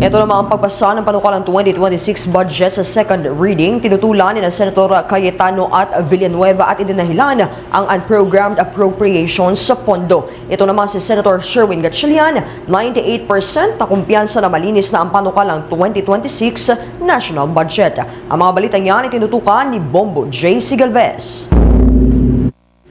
Ito naman ang pagbasa ng panukalang 2026 budget sa second reading. Tinutulan ni na Senator Cayetano at Villanueva at idinahilan ang unprogrammed appropriations sa pondo. Ito naman si Senator Sherwin Gatchalian, 98% na kumpiyansa na malinis na ang panukalang 2026 national budget. Ang mga balitang yan ay tinutukan ni Bombo J. C. Galvez.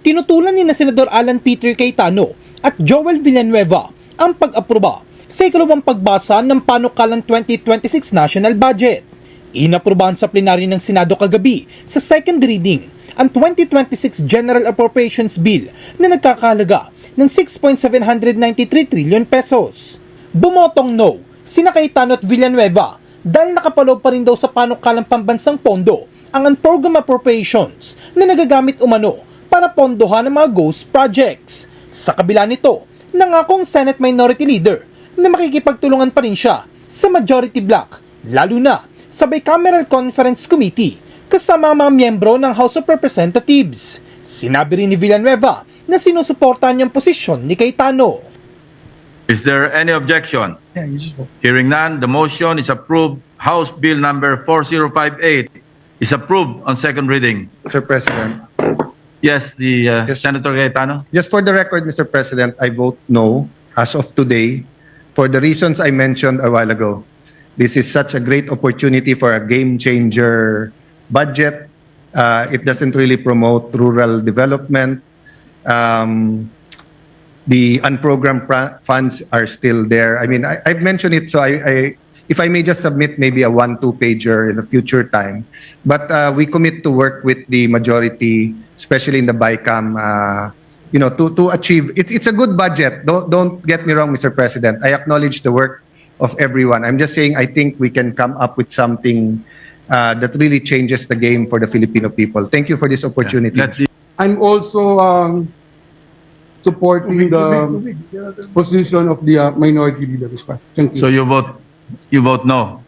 Tinutulan ni na Senador Alan Peter Cayetano at Joel Villanueva ang pag-aproba sa ikalawang pagbasa ng panukalang 2026 national budget. Inaprubahan sa plenaryo ng Senado kagabi sa second reading ang 2026 General Appropriations Bill na nagkakahalaga ng 6.793 trillion pesos. Bumotong no sina Cayetano at Villanueva dahil nakapaloob pa rin daw sa panukalang pambansang pondo ang unprogram appropriations na nagagamit umano para pondohan ang mga ghost projects. Sa kabila nito, nangakong Senate Minority Leader na makikipagtulungan pa rin siya sa majority block, lalo na sa Bicameral Conference Committee kasama ang mga miyembro ng House of Representatives. Sinabi rin ni Villanueva na sinusuportahan niyang posisyon ni Cayetano. Is there any objection? Hearing none, the motion is approved. House Bill number 4058 is approved on second reading. Mr. President. Yes, the uh, Yes. Senator Gaetano? Just for the record, Mr. President, I vote no as of today for the reasons I mentioned a while ago. This is such a great opportunity for a game changer budget. Uh, it doesn't really promote rural development. Um, the unprogrammed funds are still there. I mean, I, I've mentioned it, so I, I, if I may just submit maybe a one-two pager in a future time. But uh, we commit to work with the majority, especially in the BICAM, uh, you know, to to achieve. It, it's a good budget. Don't don't get me wrong, Mr. President. I acknowledge the work of everyone. I'm just saying I think we can come up with something uh, that really changes the game for the Filipino people. Thank you for this opportunity. The I'm also um, supporting the position of the uh, minority leader. Thank you. So you vote, you vote no?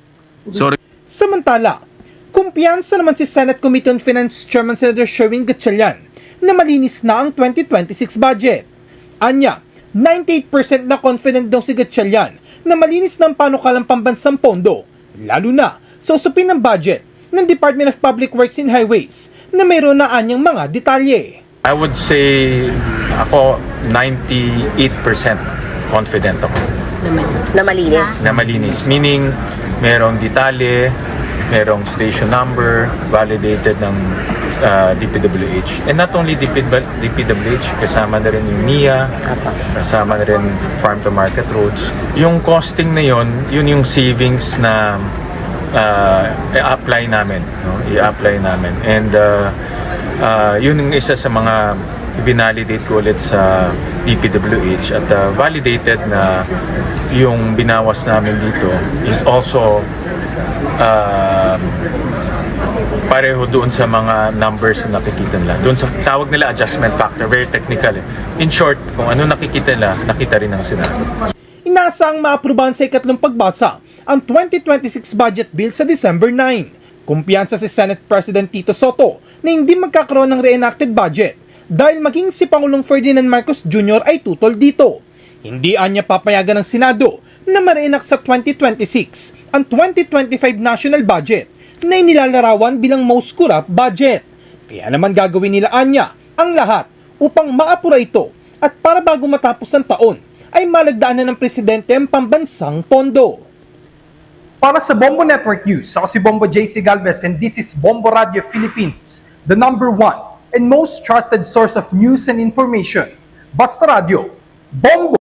Sorry, Samantala, kumpiyansa naman si Senate Committee on Finance Chairman Senator Sherwin Gatchalian na malinis na ang 2026 budget. Anya, 98% na confident daw si Gatchalian na malinis na ang panukalang pambansang pondo, lalo na sa usapin ng budget ng Department of Public Works and Highways na mayroon na anyang mga detalye. I would say ako 98% confident ako na malinis. na malinis. Meaning, merong detalye, merong station number, validated ng uh, DPWH. And not only DP, DPWH, kasama na rin yung NIA, kasama na rin farm to market roads. Yung costing na yon, yun yung savings na uh, i-apply namin. No? I-apply namin. And uh, uh, yun yung isa sa mga binalidate ko ulit sa DPWH at uh, validated na yung binawas namin dito is also uh, pareho doon sa mga numbers na nakikita nila. Doon sa tawag nila adjustment factor, very technical. eh. In short, kung ano nakikita nila, nakita rin ng Senado. Inaasang maaprubahan sa ikatlong pagbasa ang 2026 budget bill sa December 9. Kumpiyansa si Senate President Tito Soto na hindi magkakaroon ng reenacted budget dahil maging si Pangulong Ferdinand Marcos Jr. ay tutol dito. Hindi anya papayagan ng Senado na mareenak sa 2026 ang 2025 national budget na inilalarawan bilang most corrupt budget. Kaya naman gagawin nila anya ang lahat upang maapura ito at para bago matapos ang taon ay malagdaanan ng presidente ang pambansang pondo. Para sa Bombo Network News, ako si Bombo JC Galvez and this is Bombo Radio Philippines, the number one and most trusted source of news and information. Basta Radio, Bombo!